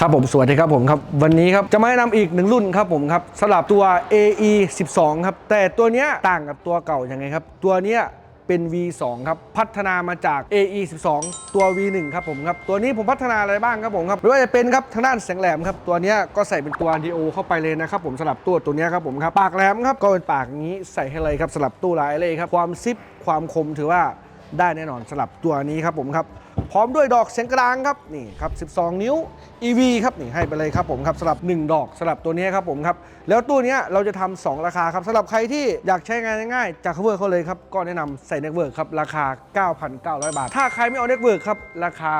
ครับผมสวัสดีครับผมครับวันนี้ครับจะมาแนะนำอีกหนึ่งรุ่นครับผมครับสำหรับตัว AE 12 ครับ แต่ตัวเนี้ยต่างกับตัวเก่ายังไงครับ ตัวเนี้ยเป็น V2 ครับ พัฒนามาจาก AE 12 ตัว V1 ครับผมครับ ตัวนี้ผมพัฒนาอะไรบ้างครับผมครับไม่ว่าจะเป็นครับทางด้านแสงแหลมครับ ตัวนี้ก็ใส่เป็นตัว DO เข้าไปเลยนะครับผมสำหรับตัวตัวนี้ครับผมครับ ปากแหลมครับ ก็เป็นปากนี้ใส่ให้เลยครับสำหรับตู้ลายเลยครับ ความซิปความคมถือว่า ได้แน่นอนสำหรับตัวนี้ครับผมครับ พร้อมด้วยดอกเสียงกลางครับนี่ครับ 12 นิ้ว EV ครับนี่ให้ไปเลยครับผมครับสำหรับ 1 ดอกสำหรับตัวนี้ครับผมครับ แล้วตัวนี้เราจะทำ2ราคาครับสำหรับใครที่อยากใช้งานง่ายๆ จาก cover เขาเลยครับ ก็แนะนำใส่เน็ตเวิร์กครับ ราคา 9,900 บาท ถ้าใครไม่เอาเน็ตเวิร์กครับ ราคา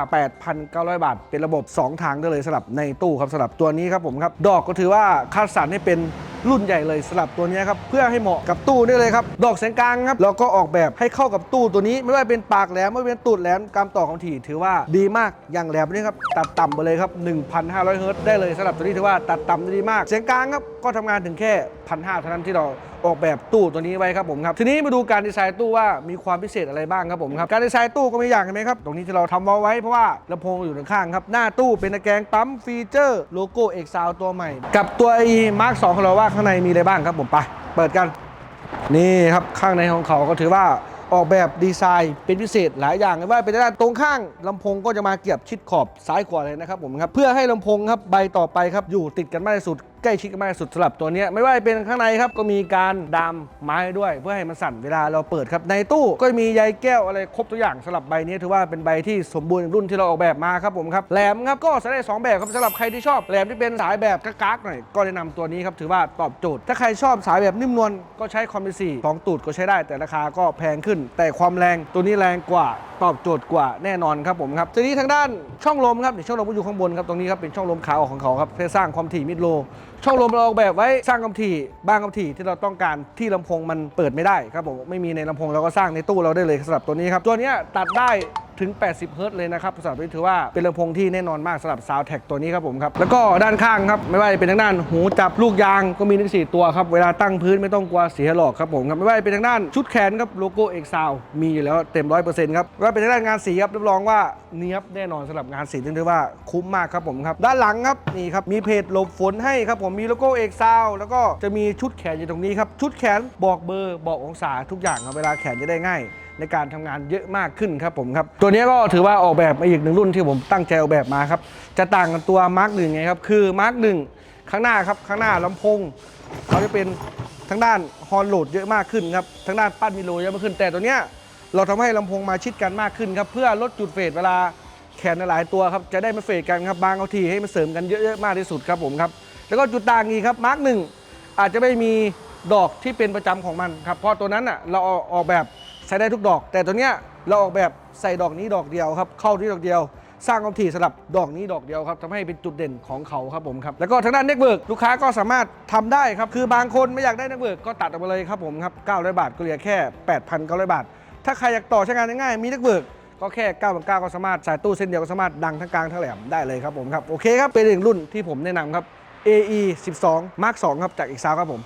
8,900 บาท เป็นระบบ 2 ทางได้เลยสำหรับในตู้ครับสำหรับตัวนี้ครับผมครับดอกก็ถือว่าคัดสรรให้เป็น รุ่นใหญ่เลยสลับตัวนี้ครับเพื่อให้เหมาะกับตู้นี่เลยครับดอกแสงกลางครับเราก็ออกแบบให้เข้ากับตู้ตัวนี้ ไม่ว่าเป็นปากแหลมไม่ว่าเป็นตูดแหลมการต่อของถี่ถือว่าดีมากอย่างแหลมนี่ครับตัดต่ำไปเลยครับ 1,500เฮิร์ตซ์ได้เลยสำหรับตัวนี้ถือว่าตัดต่ำได้ดีมากเสียงกลางครับก็ทำงานถึงแค่พันห้าเท่านั้นที่เรา ออกแบบตู้ตัวนี้ไว้ครับผมครับทีนี้มาดูการดีไซน์ตู้ว่ามีความพิเศษอะไรบ้างครับผมครับการดีไซน์ตู้ก็มีอย่างเห็นไหมครับตรงนี้ที่เราทำไว้เพราะว่าลำโพงอยู่ข้างครับหน้าตู้เป็นตะแกรงปั๊มฟีเจอร์โลโก้เอกซาวตัวใหม่ กับตัว e mark 2ของเราว่าข้างในมีอะไรบ้างครับผมไปเปิดกันนี่ครับข้างในของเขาก็ถือว่าออกแบบดีไซน์เป็นพิเศษหลายอย่างเลยว่าเป็นด้านตรงข้างลำโพงก็จะมาเกียบชิดขอบซ้ายขวาเลยนะครับผมครับเพื่อให้ลำโพงครับใบต่อไปครับอยู่ติดกันมากที่สุด ใกล้ชิดกันมากสุดสำหรับตัวนี้ไม่ว่าจะเป็นข้างในครับก็มีการดามไม้ด้วย เพื่อให้มันสั่นเวลาเราเปิดครับในตู้ก็มีใยแก้วอะไรครบทุกอย่างสำหรับใบนี้ถือว่าเป็นใบที่สมบูรณ์รุ่นที่เราออกแบบมาครับผมครับแหลมครับก็ใช้ได้สองแบบครับสำหรับใครที่ชอบแหลมที่เป็นสายแบบกักๆหน่อยก็แนะนำตัวนี้ครับถือว่าตอบโจทย์ ถ้าใครชอบสายแบบนิ่มนวลก็ใช้คอมบิสี่สองตูดก็ใช้ได้แต่ราคาก็แพงขึ้น แต่ความแรงตัวนี้แรงกว่า ตอบโจทย์กว่าแน่นอนครับผมครับทีนี้ทางด้านช่องลมครับนี่ช่องลมก็อยู่ข้างบนครับตรงนี้ครับเป็นช่องลมขาออกของเขาครับเพื่อสร้างความถี่มิดโล ช่องลมเราออกแบบไว้สร้างความถี่บางความถี่ที่เราต้องการที่ลำโพงมันเปิดไม่ได้ครับผมไม่มีในลำโพงเราก็สร้างในตู้เราได้เลยสำหรับตัวนี้ครับตัวนี้ตัดได้ ถึง 80 เฮิรตซ์เลยนะครับสำหรับนี้ถือว่าเป็นลำโพงที่แน่นอนมากสำหรับ Sound Tag ตัวนี้ครับผมครับ แล้วก็ด้านข้างครับ ไม่ว่าจะเป็นทางด้านหูจับลูกยางก็มีทั้งสี่ตัวครับ เวลาตั้งพื้นไม่ต้องกลัวเสียหลอกครับผมครับ ไม่ว่าจะเป็นทางด้านชุดแขนครับโลโก้เอกซาวมีอยู่แล้วเต็มร้อยเปอร์เซ็นต์ครับว่าเป็นทางด้านงานสีครับรับรองว่าเนี้ยบแน่นอนสำหรับงานสีนึกได้ว่าคุ้มมากครับผมครับ ด้านหลังครับนี่ครับมีเพจหลบฝนให้ครับผมมีโลโก้เอกซาวแล้วก็จะมีชุดแขนอยู่ตรงนี้ครับชุดแขนบอกเบอร์บอกองศาทุกอย่างครับเวลาแขนจะได้ง่าย ในการทำงานเยอะมากขึ้นครับผมครับ ตัวนี้ก็ถือว่าออกแบบมาอีกหนึ่งรุ่นที่ผมตั้งใจออกแบบมาครับ จะต่างกันตัวมาร์กหนึ่งไงครับ คือมาร์กหนึ่งข้างหน้าครับ ข้างหน้าลำโพงเขาจะเป็นทางด้านฮอนโหลดเยอะมากขึ้นครับทางด้านปั้นมิโลเยอะมากขึ้น แต่ตัวเนี้ยเราทำให้ลำโพงมาชิดกันมากขึ้นครับ เพื่อลดจุดเฟดเวลาแขนหลายตัวครับจะได้ไม่เฟดกันครับบางเอาทีให้มันเสริมกันเยอะๆมากที่สุดครับผมครับแล้วก็จุดต่างอีกครับมาร์กหนึ่งอาจจะไม่มีดอกที่เป็นประจำของมันครับเพราะตัวนั้นอะเราออกแบบ ช้ได้ทุกดอก แต่ตัวเนี้ยเราออกแบบใส่ดอกนี้ดอกเดียวครับ เข้าที่ดอกเดียว สร้างความถี่สำหรับดอกนี้ดอกเดียวครับทำให้เป็นจุดเด่นของเขาครับผมครับแล้วก็ทางด้านเน็ตเวิร์กลูกค้าก็สามารถทำได้ครับ คือบางคนไม่อยากได้เน็ตเวิร์กก็ตัดออกมาเลยครับผมครับ900 บาทก็เหลือแค่ 8,900 บาท ถ้าใครอยากต่อใช้งานง่ายๆมีเน็ตเวิร์กก็แค่9 9ก็สามารถสายตู้เส้นเดียวก็สามารถดังทั้งกลางทั้งแหลมได้เลยครับผมครับโอเคครับเป็นอีกรุ่นที่ผมแนะนำครับ AE 12 Mark 2ครับจากอีกซาวครับผม